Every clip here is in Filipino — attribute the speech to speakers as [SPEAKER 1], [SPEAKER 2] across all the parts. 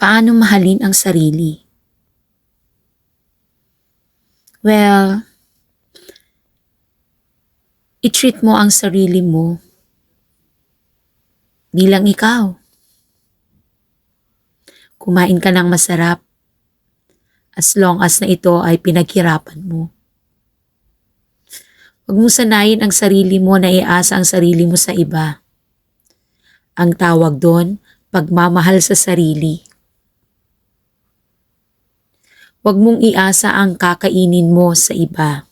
[SPEAKER 1] Paano mahalin ang sarili? Well, i-treat mo ang sarili mo bilang ikaw. Kumain ka ng masarap as long as na ito ay pinaghirapan mo. Huwag mong sanayin ang sarili mo na iasa ang sarili mo sa iba. Ang tawag doon, pagmamahal sa sarili. Huwag mong iasa ang kakainin mo sa iba.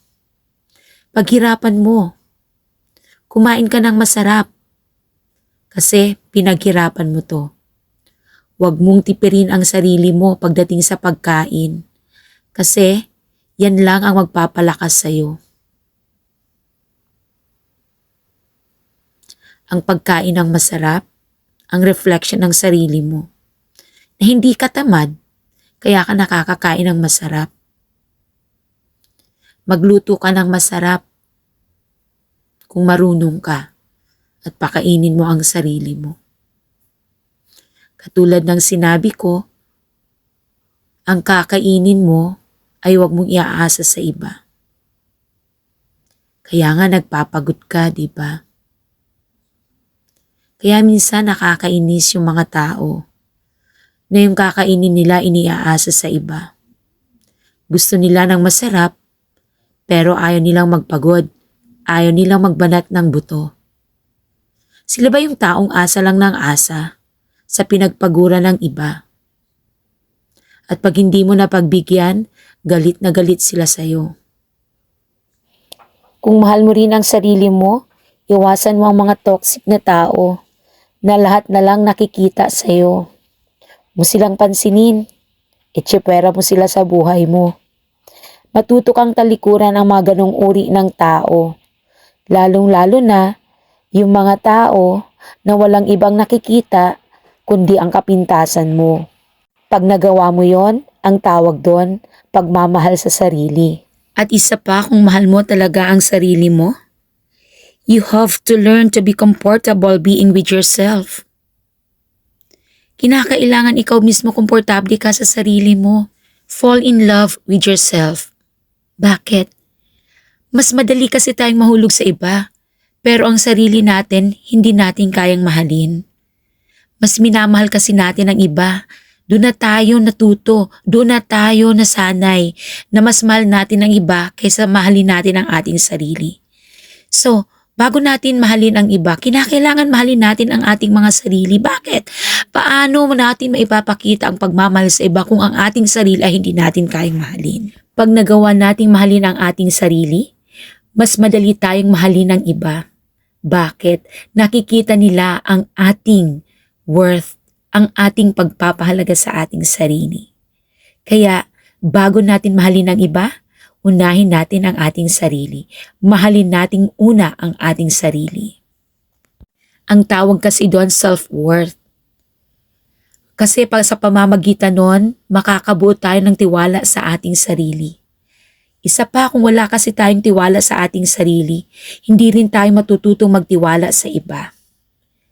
[SPEAKER 1] Paghirapan mo. Kumain ka ng masarap. Kasi pinaghirapan mo to. Huwag mong tipirin ang sarili mo pagdating sa pagkain. Kasi yan lang ang magpapalakas sa'yo. Ang pagkain ng masarap, ang reflection ng sarili mo. Na hindi ka tamad, kaya ka nakakakain ng masarap. Magluto ka ng masarap kung marunong ka at pakainin mo ang sarili mo. Katulad ng sinabi ko, ang kakainin mo ay huwag mong iaasa sa iba. Kaya nga nagpapagod ka, di ba? Kaya minsan nakakainis yung mga tao na yung kakainin nila iniaasa sa iba. Gusto nila ng masarap pero ayaw nilang magpagod, ayaw nilang magbanat ng buto. Sila ba yung taong asa lang ng asa sa pinagpagura ng iba? At pag hindi mo napagbigyan, galit na galit sila sa'yo. Kung mahal mo rin ang sarili mo, iwasan mo ang mga toxic na tao na lahat na lang nakikita sa'yo. Mo silang pansinin, itsipwera mo sila sa buhay mo. Matuto kang talikuran ang mga ganong uri ng tao. Lalong-lalo na yung mga tao na walang ibang nakikita kundi ang kapintasan mo. Pag nagawa mo yon, ang tawag doon, pagmamahal sa sarili. At isa pa kung mahal mo talaga ang sarili mo, you have to learn to be comfortable being with yourself. Kinakailangan ikaw mismo komportable ka sa sarili mo. Fall in love with yourself. Bakit? Mas madali kasi tayong mahulog sa iba, pero ang sarili natin hindi natin kayang mahalin. Mas minamahal kasi natin ang iba. Doon na tayo natuto, doon na tayo nasanay na mas mahal natin ang iba kaysa mahalin natin ang ating sarili. So, bago natin mahalin ang iba, kinakailangan mahalin natin ang ating mga sarili. Bakit? Paano natin maipapakita ang pagmamahal sa iba kung ang ating sarili ay hindi natin kayang mahalin? Pag nagawa nating mahalin ang ating sarili, mas madali tayong mahalin ang iba. Bakit? Nakikita nila ang ating worth, ang ating pagpapahalaga sa ating sarili. Kaya, bago natin mahalin ang iba, unahin natin ang ating sarili. Mahalin nating una ang ating sarili. Ang tawag kasi doon self-worth. Kasi pag sa pamamagitan nun, makakabuo tayo ng tiwala sa ating sarili. Isa pa kung wala kasi tayong tiwala sa ating sarili, hindi rin tayo matututong magtiwala sa iba.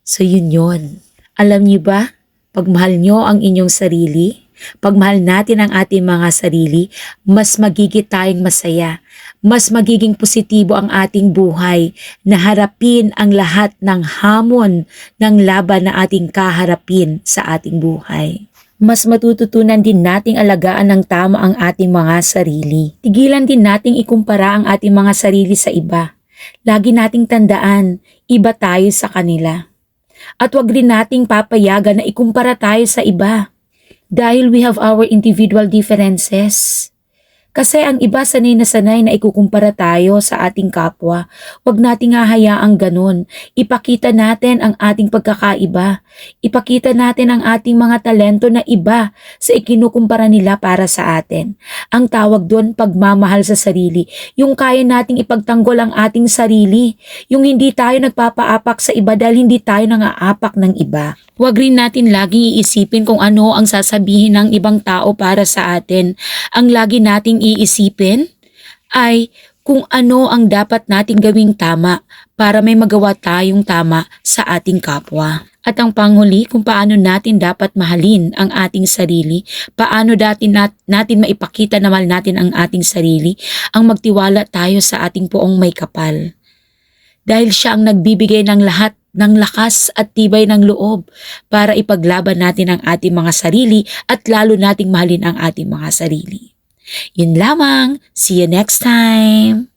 [SPEAKER 1] So yun yun. Alam niyo ba, pagmahal nyo ang inyong sarili, pagmahal natin ang ating mga sarili, mas magiging tayong masaya, mas magiging positibo ang ating buhay na harapin ang lahat ng hamon ng laban na ating kaharapin sa ating buhay. Mas matututunan din nating alagaan ng tama ang ating mga sarili. Tigilan din nating ikumpara ang ating mga sarili sa iba. Lagi nating tandaan, iba tayo sa kanila. At wag rin nating papayagan na ikumpara tayo sa iba. Dahil we have our individual differences. Kasi ang iba sanay na sanay na ikukumpara tayo sa ating kapwa. Huwag nating hahayaang ganun. Ipakita natin ang ating pagkakaiba. Ipakita natin ang ating mga talento na iba sa ikinukumpara nila para sa atin. Ang tawag doon pagmamahal sa sarili. Yung kaya nating ipagtanggol ang ating sarili. Yung hindi tayo nagpapaapak sa iba dahil hindi tayo nangaapak ng iba. Huwag rin natin laging iisipin kung ano ang sasabihin ng ibang tao para sa atin. Ang lagi nating iisipin ay kung ano ang dapat nating gawing tama para may magawa tayong tama sa ating kapwa. At ang panghuli kung paano natin dapat mahalin ang ating sarili, paano datin nat- natin maipakita na mahal natin ang ating sarili, ang magtiwala tayo sa ating poong may kapal. Dahil siya ang nagbibigay ng lahat ng lakas at tibay ng loob para ipaglaban natin ang ating mga sarili at lalo nating mahalin ang ating mga sarili. Yun lamang. See you next time.